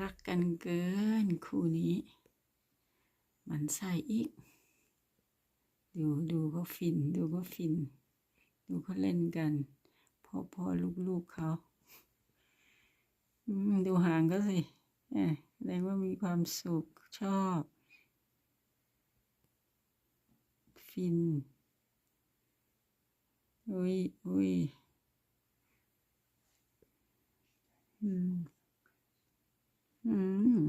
รักกันเกินคู่นี้ มันใส่อีก ดูดูเขาฟิน ดูเขาฟิน ดูเขาเล่นกันพ่อพ่อลูกๆเขาดูหางก็สิแสดงว่ามีความสุขชอบ ฟิน อุ้ยอุ้ย อืมอืม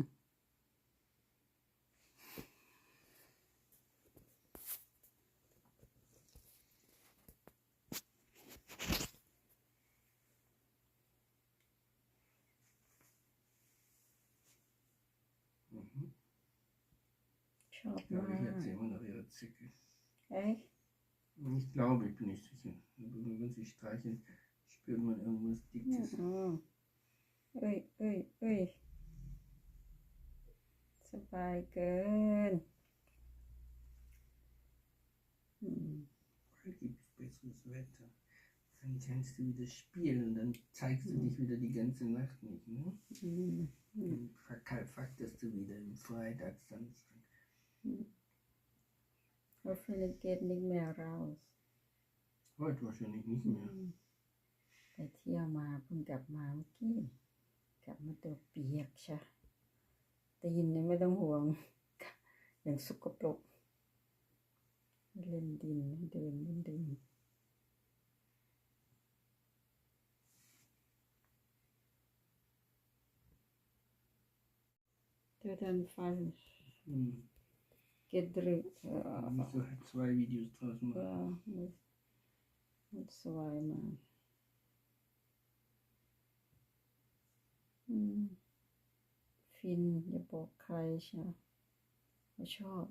ชอบ Ich glaube, มาก ich erzähle immer noch ihre Zicke. เอ้ย Ich glaube, ich bin nicht sicher. Aber wenn sie streicheln, spürt man irgendwas Dickes. อ๋อ เอ้ยเอ้ยเอ้ยสบายเกินอืม Bald gibt es besseres Wetter. Dann kannst du wieder spielen und dann zeigst du dich wieder die ganze Nacht nicht. Ne? อืม Dann verkaufst du wieder im Freitag, Samstag. Hoffentlich geht nicht mehr raus Heute wahrscheinlich nicht mehr. ไปเที่ยวมาเพิ่งกลับมาเมื่อกี้ กลับมาตัวเปียกใช่ตีนเนี่ยไม่ต้องห่วง อย่างสกปรกเล่นดินเดินเล่นดินเธอทันฟัน Hm. เกดรึเอ่อ Da musst du halt zwei Videos draus เอ่ machen. อมันมันสวายมากอืม ฟินอย่าบอกใครใช่ไม่ชอบ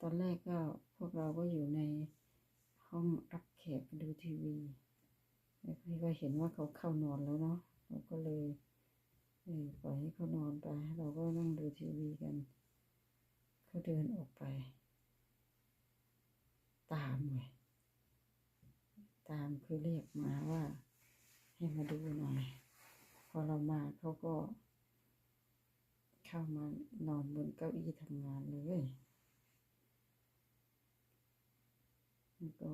ตอนแรกก็พวกเราก็อยู่ในห้องรับแขกดูทีวีแล้วพี่ก็เห็นว่าเขาเข้านอนแล้วเนาะเราก็เลยเออปล่อยให้เขานอนไป เราก็นั่งดูทีวีกัน เขาเดินออกไป ตามไงตามคือเรียกมาว่า ให้มาดูหน่อย อเรามาเขาก็ เข้ามานอนบนเก้าอี้ทำงานเลยแล้วก็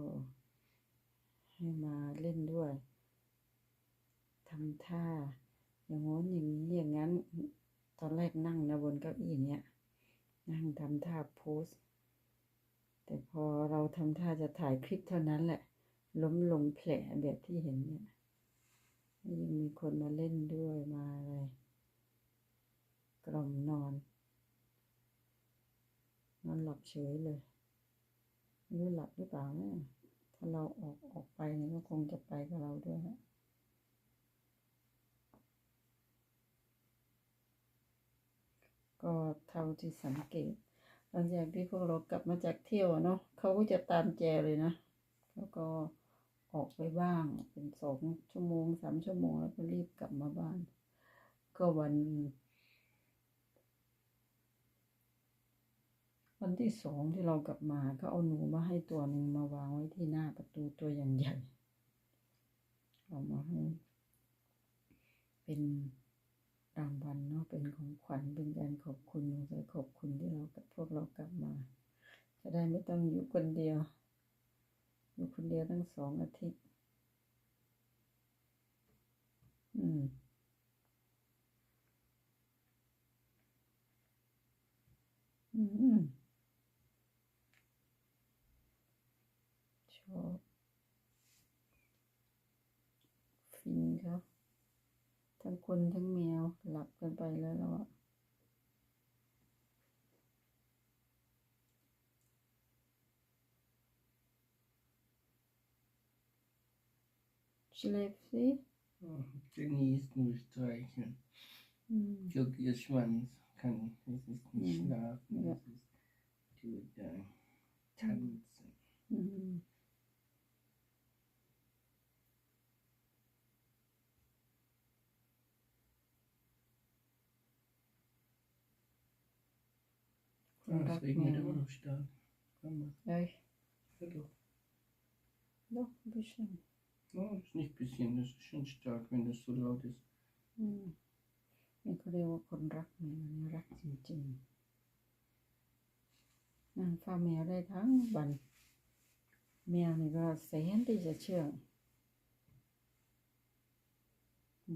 ให้มาเล่นด้วยทำท่า อย่างง้นอย่างนี้อย่างนั้น ตอนแรกนั่งนะบนเก้าอี้เนี่ย นั่งทำท่าโพสแต่พอเราทำท่าจะถ่ายคลิปเท่านั้นแหละ ล้มลงแผลแบบที่เห็นเนี่ย ยังมีคนมาเล่นด้วยมาอะไรกล่อมนอน นอนหลับเฉยเลยไม่รู้หลับหรือเปล่าเนะถ้าเราออกออกไปเนี่ยก็คงจะไปกับเราด้วยฮะก็เท่าที่สังเกตหลังจากที่พวกเรากลับมาจากเที่ยวเนาะเขาก็จะตามแจเลยนะ แล้วก็ ออกไปบ้าง เป็นสองชั่วโมงสามชั่วโมงแล้วก็รีบกลับมาบ้าน ก็วัน วันที่สองที่เรากลับมาก็เอาหนูมาให้ตัวหนึ่งมาวางไว้ที่หน้าประตูตัวอย่างใหญ่เอามาให้เป็นรางวัลเนาะเป็นของขวัญเป็นการขอบคุณเลยขอบคุณที่เรากับพวกเรากลับมา จะได้ไม่ต้องอยู่คนเดียว อยู่คนเดียวตั้งสองอาทิตย์ อืม อืมชอบฟินเขาทั้งคนทั้งแมวหลับกันไปแล้วเราอะ Schläft sie? Ja, Genießt nur streicheln. Mhm. Guck, ihr Schwanz kann, es ist nicht Mhm. schlafen, Ja. es ist tut da tanzen. Mhm. Ah, es regnet immer noch stark. Mal, Ja, hör doch. doch, ein bisschen. Ja, ist nicht ein bisschen, das ist schon stark, wenn das so laut ist. อืมนี่เขาเรียกว่าคนรักแมวนี่รักจริงๆนั่งเฝ้าแมวได้ทั้งวัน แมวนี่ก็แสนที่จะเชื่อง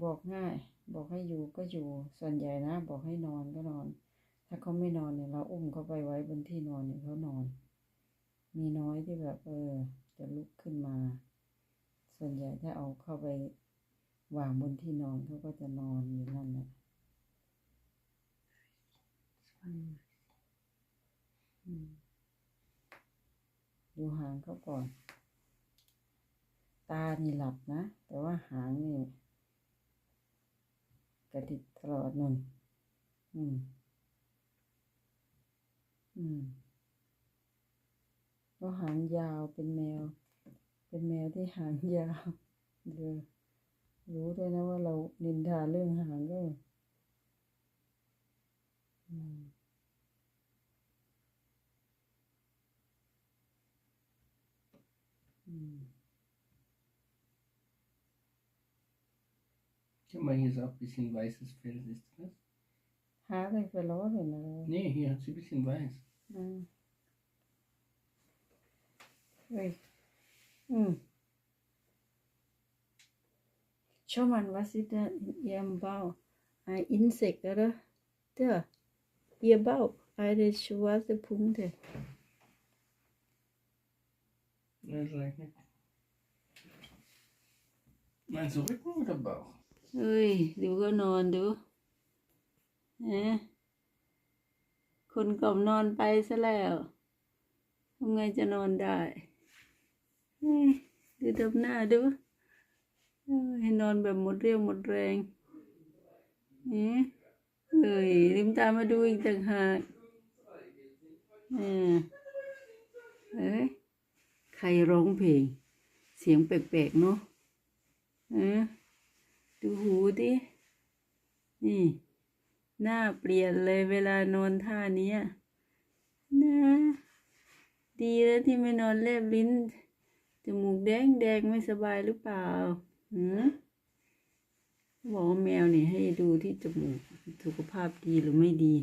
บอกง่าย บอกให้อยู่ก็อยู่ ส่วนใหญ่นะ บอกให้นอนก็นอน ถ้าเขาไม่นอนเนี่ยเราอุ้มเขาไปไว้บนที่นอนเนี่ยเขานอน มีน้อยที่แบบ เออ จะลุกขึ้นมา ส่วนใหญ่ถ้าเอาเข้าไปวางบนที่นอนเขาก็จะนอนอยู่นั่นแหละอืมอืมดูหางเขาก่อน ตานี่หลับนะ แต่ว่าหางนี่กระดิกตลอดนนอืม อืมก็หางยาวเป็นแมว เป็นแมวที่หางยาวเดอรู้ด้วยนะว่าเรานินทาเรื่องหางก็ Guck mal, hier ist auch ein bisschen weißes Fell, siehst du das? Haare verloren oder? Nee, hier hat sie ein bisschen weiß. Ja. Ui. Hm. Schau mal, was ist da in ihrem Bauch? Ein Insekt, oder? Da. Ihr Bauch. Eine schwarze Punkte. Ja, sag ich nicht. Meinst du Rücken oder Bauch? เฮ้ยดูก็นอนดูเอ๊ะคนกล่อมนอนไปซะแล้วทำไงจะนอนได้ เฮ้ยดูทำหน้าดูให้นอนแบบหมดเรี่ยวหมดแรงเอ๊ะเอ้ยลืมตามาดูอีกต่างหากเออเอ้ยใครร้องเพลง เสียงแปลกๆเนาะเออดูหูดินี่ หน้าเปลี่ยนเลยเวลานอนท่านี้นะ ดีแล้วที่ไม่นอนแลบลิ้น จมูกแดงแดงไม่สบายหรือเปล่าหืมบอกว่าแมวนี่ให้ดูที่จมูกสุขภาพดีหรือไม่ดี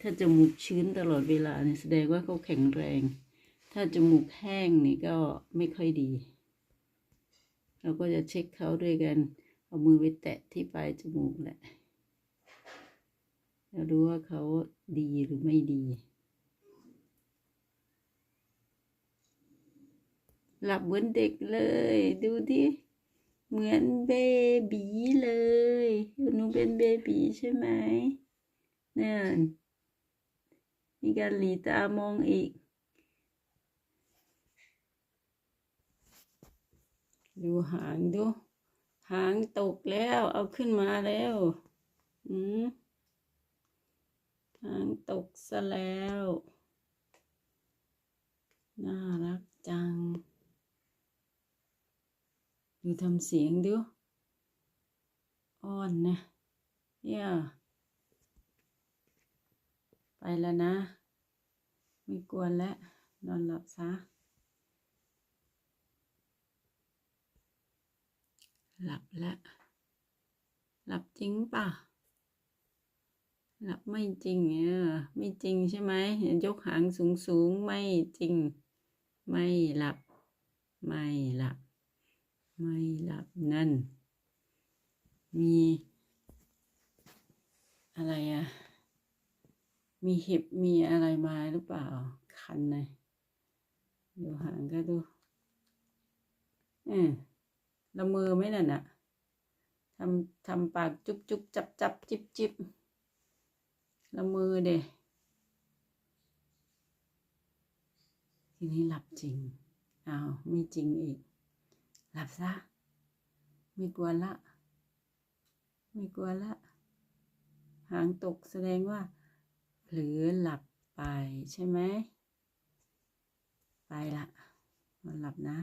ถ้าจมูกชื้นตลอดเวลาเนี่ยแสดงว่าเขาแข็งแรง ถ้าจมูกแห้งนี่ก็ไม่ค่อยดี เราก็จะเช็คเขาด้วยกัน เอามือไปแตะที่ปลายจมูกแหละแล้วดูว่าเขาดีหรือไม่ดี หลับเหมือนเด็กเลย ดูดิเหมือนเบบีเลยหนูเป็นเบบีใช่ไหมนั่นมีการหลีตามองอีก ดูหางดู หางตกแล้ว เอาขึ้นมาแล้ว อืมหางตกซะแล้ว น่ารักจัง ดูทำเสียงดูอ้อนนะเนี่ยไปแล้วนะ ไม่กวนแล้ว นอนหลับซะ หลับแล้ว หลับจริงป่ะ หลับไม่จริงเออไม่จริงใช่ไหมยกหางสูงสูงไม่จริง ไม่หลับ ไม่หลับ ไม่หลับนั่น มี อะไรอะมีเห็บมีอะไรมาหรือเปล่า คันเลยดูหางก็ดูเออละเมอไหมนั่นน่ะทำทำปากจุบจุบจับจับจิบจิบละเมอเด้ทีนี้หลับจริง อ้าว ไม่จริงอีก หลับซะ ไม่กลัวละ ไม่กลัวละ หางตกแสดงว่าเผลอหลับไปใช่ไหม ไปละนอนหลับนะ